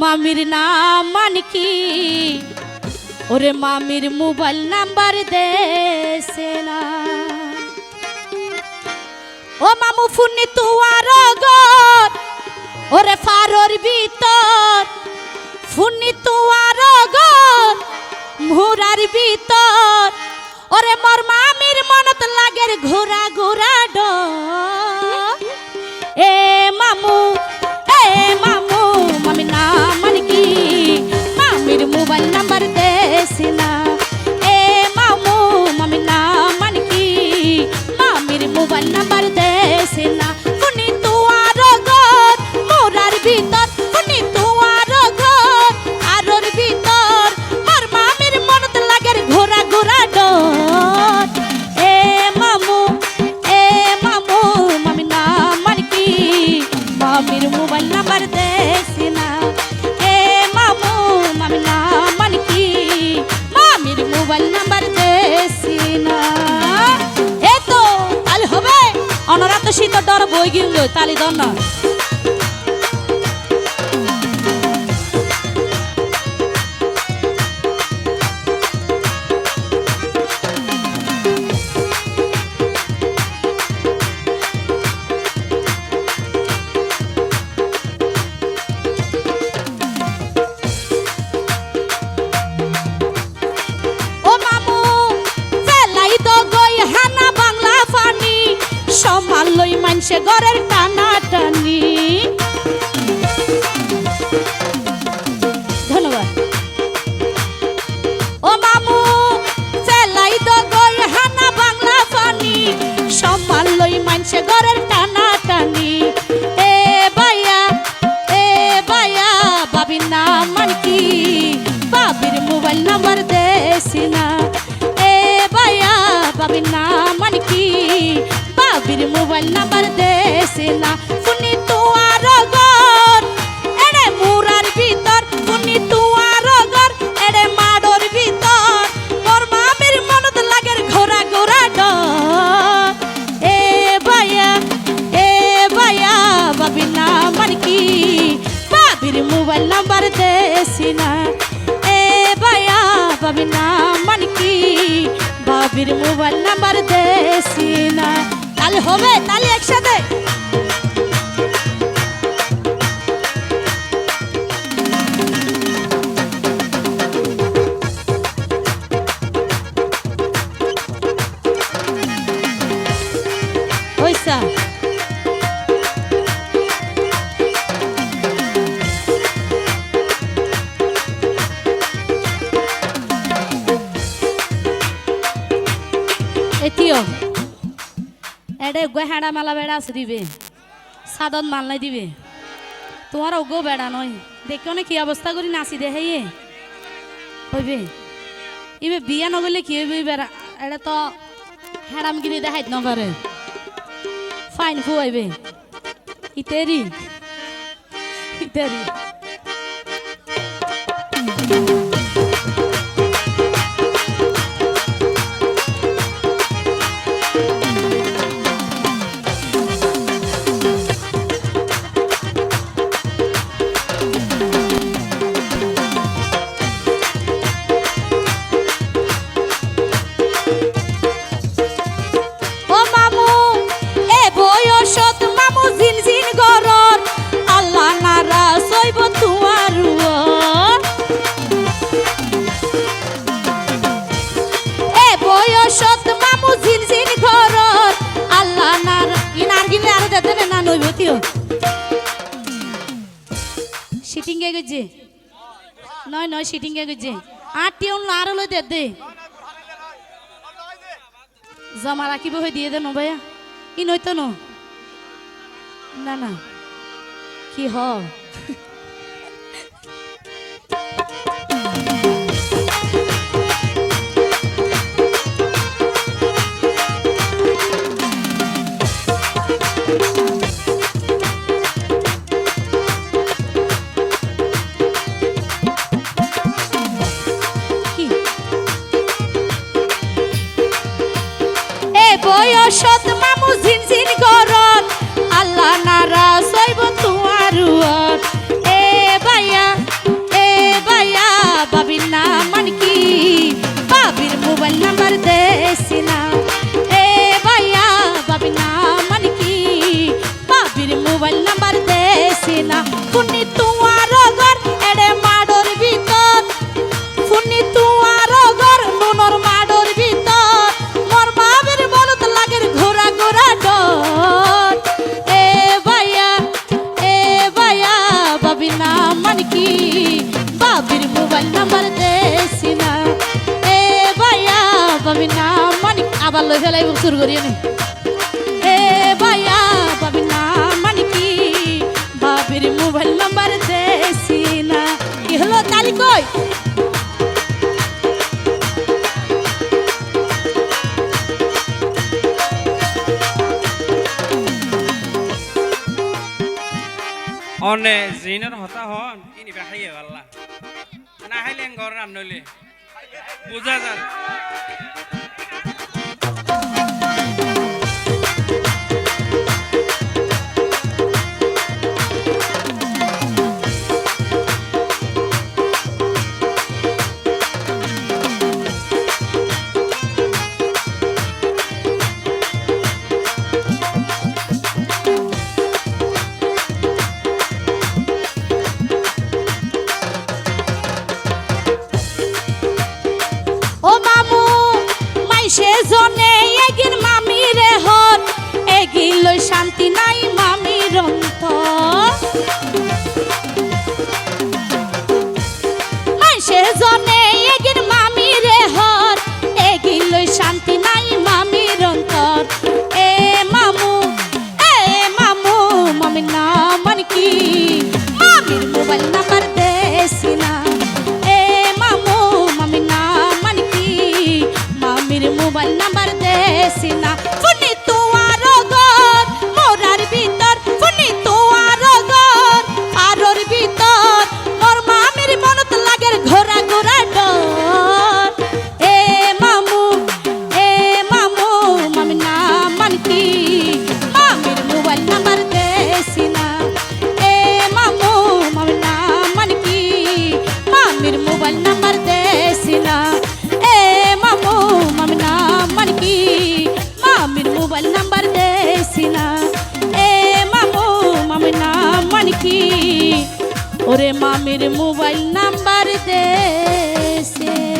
মামির নাম মানকি। ওরে মামির মোবাইল নাম্বার না ও মামু ফুনি তুয়ার গর ওরে ফারর ভিতর। ফুনি তুয়ার গর মুরার ভিতর। ওরে মোর মামির মনত লাগের ঘোরা ঘোরা মোবাইল নাম্বার দেছি না এ মামু মামি নাম মানে কি মামির মোবাইল নাম্বার দেছি না এ তো তাহলে হবে তালি দর মানছে ঘরের টানা টানি। না শুনি হবে তাহলে একসাথে। গো হেঁড়া মালা বেড়া আছে দিবে। সাদত মাল নাই দিবে। তোমার ওগো বেড়া নয়। দেখো না কি অবস্থা করি নাচি দে, হেয়ে। হইবে। ইবে বিয়া নগলে কি হইবে বেড়া? এটা তো হেরামগিরি দেখাইত নপারে ফাইন খুয়াইবে ইতেরি। ইতেরি। সিটিং গে গজে নয় নয় সিটিং গে গজে আটিউন লার লই দে দে। জমা রাখিব হয়ে দিয়ে দেন ভাইয়া। ই নইতো ন। না না। কি হ? কি? বাবির মোবাইল নাম্বার দেছি না। এ ভাইয়া, বাবি না, মানিক আবার লই ফেলাই শুরু করিয়ে নি। এ ভাইয়া, বাবি না, মানিক কি বাবির মোবাইল নাম্বার দেছি না। কি হলো তালি অনে, জিনের হতা হন? খাইয়ে পারলা না খাইলেন ঘর রান্নইলে বুঝা যান। শান্ত দেশে